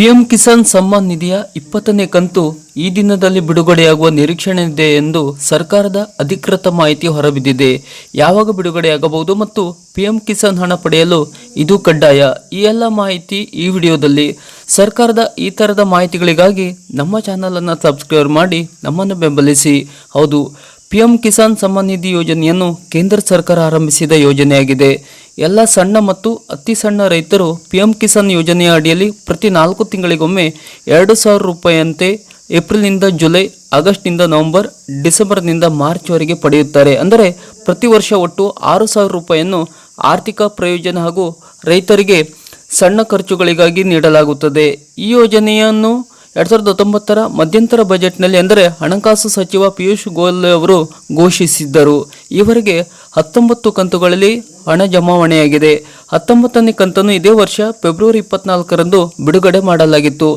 PM Kisan Samman ನಿಧಿಯ ಇಪ್ಪತ್ತನೇ ಕಂತು ಈ ದಿನದಲ್ಲಿ ಬಿಡುಗಡೆಯಾಗುವ ನಿರೀಕ್ಷಣೆ ಇದೆ ಎಂದು ಸರ್ಕಾರದ ಅಧಿಕೃತ ಮಾಹಿತಿ ಹೊರಬಿದ್ದಿದೆ. ಯಾವಾಗ ಬಿಡುಗಡೆಯಾಗಬಹುದು ಮತ್ತು ಪಿಎಂ ಕಿಸಾನ್ ಹಣ ಪಡೆಯಲು ಇದು ಕಡ್ಡಾಯ? ಈ ಎಲ್ಲ ಮಾಹಿತಿ ಈ ವಿಡಿಯೋದಲ್ಲಿ. ಸರ್ಕಾರದ ಈ ಥರದ ಮಾಹಿತಿಗಳಿಗಾಗಿ ನಮ್ಮ ಚಾನಲನ್ನು ಸಬ್ಸ್ಕ್ರೈಬ್ ಮಾಡಿ ನಮ್ಮನ್ನು ಬೆಂಬಲಿಸಿ. ಹೌದು, ಪಿಎಂ ಕಿಸಾನ್ ಸಮ್ಮಾನ್ ನಿಧಿ ಯೋಜನೆಯನ್ನು ಕೇಂದ್ರ ಸರ್ಕಾರ ಆರಂಭಿಸಿದ ಯೋಜನೆಯಾಗಿದೆ. ಎಲ್ಲ ಸಣ್ಣ ಮತ್ತು ಅತಿ ಸಣ್ಣ ರೈತರು ಪಿಎಂ ಕಿಸಾನ್ ಯೋಜನೆಯ ಅಡಿಯಲ್ಲಿ ಪ್ರತಿ ನಾಲ್ಕು ತಿಂಗಳಿಗೊಮ್ಮೆ ಎರಡು ಸಾವಿರ ರೂಪಾಯಿಯಂತೆ ಏಪ್ರಿಲ್ನಿಂದ ಜುಲೈ, ಆಗಸ್ಟ್ನಿಂದ ನವೆಂಬರ್, ಡಿಸೆಂಬರ್ನಿಂದ ಮಾರ್ಚ್ವರೆಗೆ ಪಡೆಯುತ್ತಾರೆ. ಅಂದರೆ ಪ್ರತಿ ವರ್ಷ ಒಟ್ಟು ಆರು ಸಾವಿರ ರೂಪಾಯಿಯನ್ನು ಆರ್ಥಿಕ ಪ್ರಯೋಜನ ಹಾಗೂ ರೈತರಿಗೆ ಸಣ್ಣ ಖರ್ಚುಗಳಿಗಾಗಿ ನೀಡಲಾಗುತ್ತದೆ. ಈ ಯೋಜನೆಯನ್ನು ಎರಡ್ ಸಾವಿರದ ಹತ್ತೊಂಬತ್ತರ ಮಧ್ಯಂತರ ಬಜೆಟ್ನಲ್ಲಿ ಅಂದರೆ ಹಣಕಾಸು ಸಚಿವ ಪಿಯೂಷ್ ಗೋಯಲ್ ಅವರು ಘೋಷಿಸಿದ್ದರು. ಈವರೆಗೆ ಹತ್ತೊಂಬತ್ತು ಕಂತುಗಳಲ್ಲಿ ಹಣ ಜಮಾವಣೆಯಾಗಿದೆ. ಹತ್ತೊಂಬತ್ತನೇ ಕಂತನ್ನು ಇದೇ ವರ್ಷ ಫೆಬ್ರವರಿ ಇಪ್ಪತ್ನಾಲ್ಕರಂದು ಬಿಡುಗಡೆ ಮಾಡಲಾಗಿತ್ತು.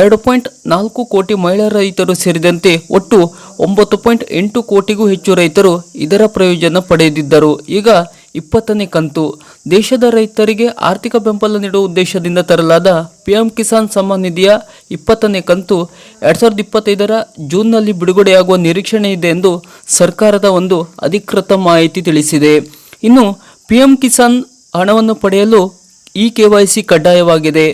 ಎರಡು ಪಾಯಿಂಟ್ ನಾಲ್ಕು ಕೋಟಿ ಮಹಿಳಾ ರೈತರು ಸೇರಿದಂತೆ ಒಟ್ಟು ಒಂಬತ್ತು ಪಾಯಿಂಟ್ ಎಂಟು ಕೋಟಿಗೂ ಹೆಚ್ಚು ರೈತರು ಇದರ ಪ್ರಯೋಜನ ಪಡೆದಿದ್ದರು. ಈಗ ಇಪ್ಪತ್ತನೇ ಕಂತು. ದೇಶದ ರೈತರಿಗೆ ಆರ್ಥಿಕ ಬೆಂಬಲ ನೀಡುವ ಉದ್ದೇಶದಿಂದ ತರಲಾದ ಪಿಎಂ ಕಿಸಾನ್ ಸಮ್ಮಾನ್ ನಿಧಿಯ ಇಪ್ಪತ್ತನೇ ಕಂತು ಎರಡ್ ಸಾವಿರದ ಇಪ್ಪತ್ತೈದರ ಜೂನ್ನಲ್ಲಿ ಬಿಡುಗಡೆಯಾಗುವ ನಿರೀಕ್ಷಣೆ ಇದೆ ಎಂದು ಸರ್ಕಾರದ ಒಂದು ಅಧಿಕೃತ ಮಾಹಿತಿ ತಿಳಿಸಿದೆ. ಇನ್ನು ಪಿಎಂ ಕಿಸಾನ್ ಹಣವನ್ನು ಪಡೆಯಲು ಇ ಕೆ ವೈ ಸಿ ಕಡ್ಡಾಯವಾಗಿದೆ.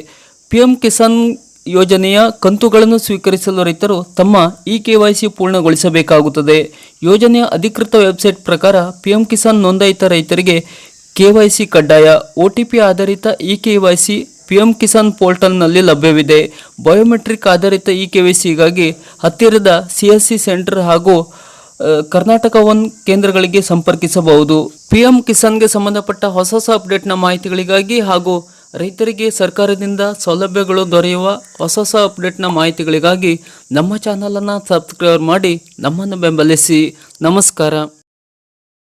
ಪಿಎಂ ಕಿಸಾನ್ ಯೋಜನೆಯ ಕಂತುಗಳನ್ನು ಸ್ವೀಕರಿಸಲು ರೈತರು ತಮ್ಮ ಇ ಕೆ ವೈ ಸಿ ಪೂರ್ಣಗೊಳಿಸಬೇಕಾಗುತ್ತದೆ. ಯೋಜನೆಯ ಅಧಿಕೃತ ವೆಬ್ಸೈಟ್ ಪ್ರಕಾರ ಪಿಎಂ ಕಿಸಾನ್ ನೋಂದಾಯಿತ ರೈತರಿಗೆ ಕೆ ವೈ ಸಿ ಕಡ್ಡಾಯ, ಒ ಟಿ ಪಿ ಆಧಾರಿತ E K Y C PM Kisan ಪೋರ್ಟಲ್ನಲ್ಲಿ ಲಭ್ಯವಿದೆ. ಬಯೋಮೆಟ್ರಿಕ್ ಆಧಾರಿತ ಇ ಕೆ ವೈ ಸಿಗಾಗಿ ಹತ್ತಿರದ ಸಿ ಎಸ್ ಸಿ ಸೆಂಟರ್ ಹಾಗೂ ಕರ್ನಾಟಕ ಒನ್ ಕೇಂದ್ರಗಳಿಗೆ ಸಂಪರ್ಕಿಸಬಹುದು. ಪಿಎಂ ಕಿಸಾನ್ಗೆ ಸಂಬಂಧಪಟ್ಟ ಹೊಸ ಹೊಸ ಅಪ್ಡೇಟ್ನ ಮಾಹಿತಿಗಳಿಗಾಗಿ ಹಾಗೂ ರೈತರಿಗೆ ಸರ್ಕಾರದಿಂದ ಸೌಲಭ್ಯಗಳು ದೊರೆಯುವ ಹೊಸ ಹೊಸ ಅಪ್ಡೇಟ್ನ ಮಾಹಿತಿಗಳಿಗಾಗಿ ನಮ್ಮ ಚಾನಲನ್ನು ಸಬ್ಸ್ಕ್ರೈಬ್ ಮಾಡಿ ನಮ್ಮನ್ನು ಬೆಂಬಲಿಸಿ. ನಮಸ್ಕಾರ.